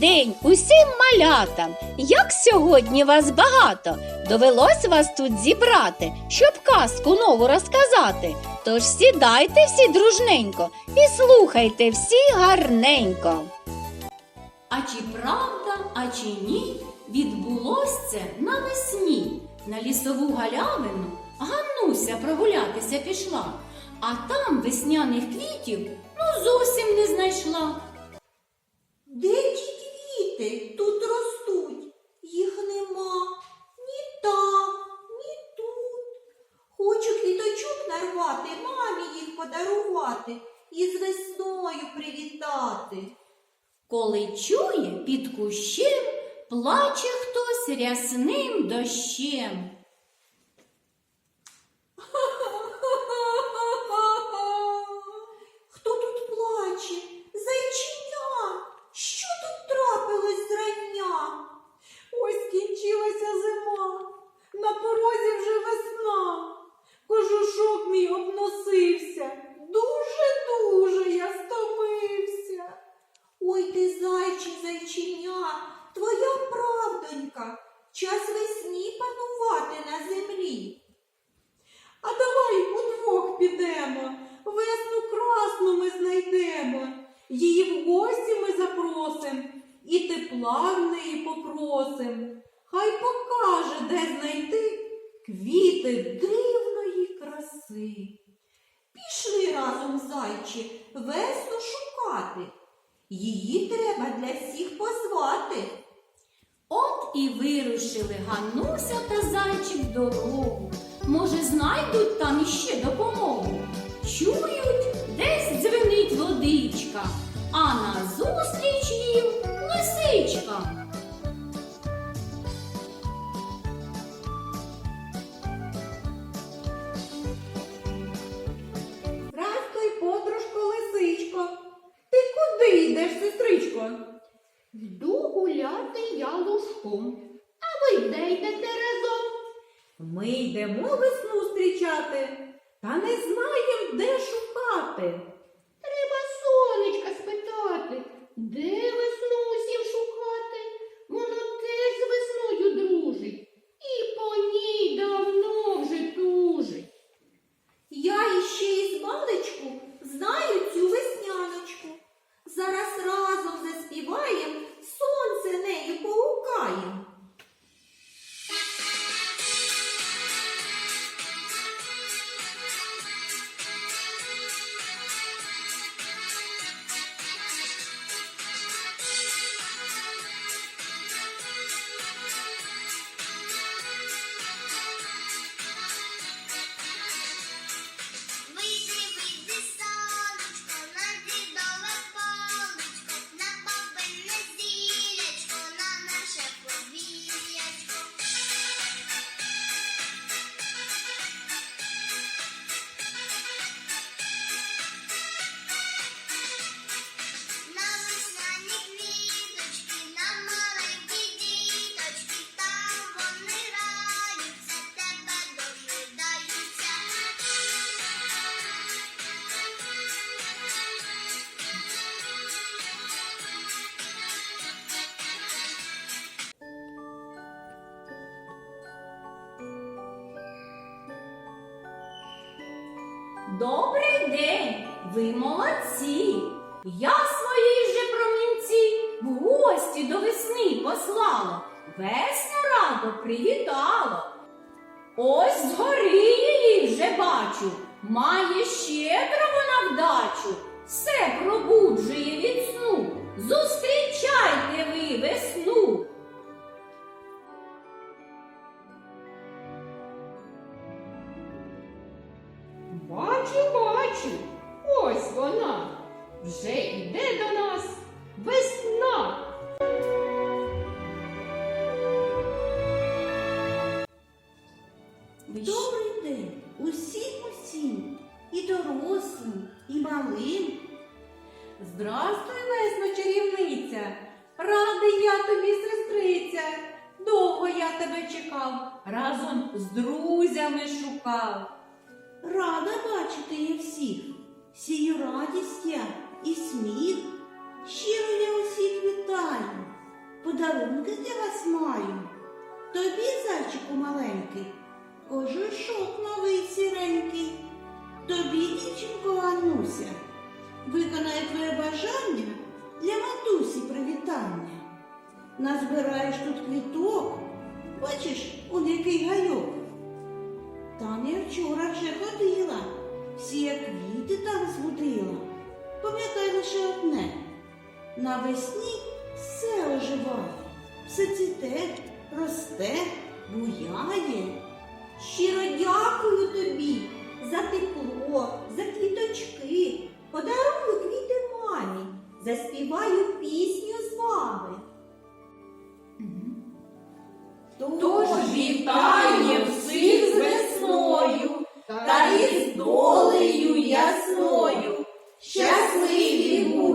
день усім малятам! Як сьогодні вас багато! Довелось вас тут зібрати, щоб казку нову розказати. Тож сідайте всі дружненько і слухайте всі гарненько. А чи правда, а чи ні, відбулось це навесні. На лісову галявину Ганнуся прогулятися пішла, а там весняних квітів ну зовсім не знайшла. Де ті квіти тут ростуть? Їх нема ні там, ні тут. Хочу квіточок нарвати, мамі їх подарувати і з весною привітати. Коли чує під кущем, плаче хтось рясним дощем. Час весні панувати на землі. А давай удвох підемо, весну красну ми знайдемо, її в гості ми запросим і тепла в неї попросим. Хай покаже, де знайти квіти дивної краси. Пішли разом, зайчі, весну шукати. Її треба для всіх позвати. От і вирушили Гануся та зайчик дорогу. Може, знайдуть там іще допомогу. Чують, десь дзвенить водичка, а назустріч їм лисичка. Я. А ви де йдете разом? Ми йдемо весну зустрічати, та не знаєм, де шукати. Добрий день, ви молодці! Я своїй же промінці в гості до весни послала, весну радо привітала. Ось згори її вже бачу, має щедро Бачу, бачу, ось вона. Вже йде до нас весна. Добрий день усім усім, і дорослим, і малим. Здрастуй, весно чарівниця, радий я тобі, сестриця. Довго я тебе чекав, разом з друзями шукав. Рада бачити я всіх, сію радість я і сміх. Щиро я усіх вітаю, подарунки для вас маю. Тобі, зайчику маленький, кожушок новий сіренький. Тобі, дівчинко Ануся, виконай твоє бажання для матусі привітання. Назбираєш тут квіток, бачиш, у який гайок. Там я вчора вже ходила, всі як квіти там збудила. Пам'ятай лише одне. Навесні все оживає, все ціте, росте, буяє. Щиро дякую тобі за тепло, за квіточки. Подарую квіти мамі, заспіваю пісню з вами. Тож вітаємо! весною та із долею ясною щасливі.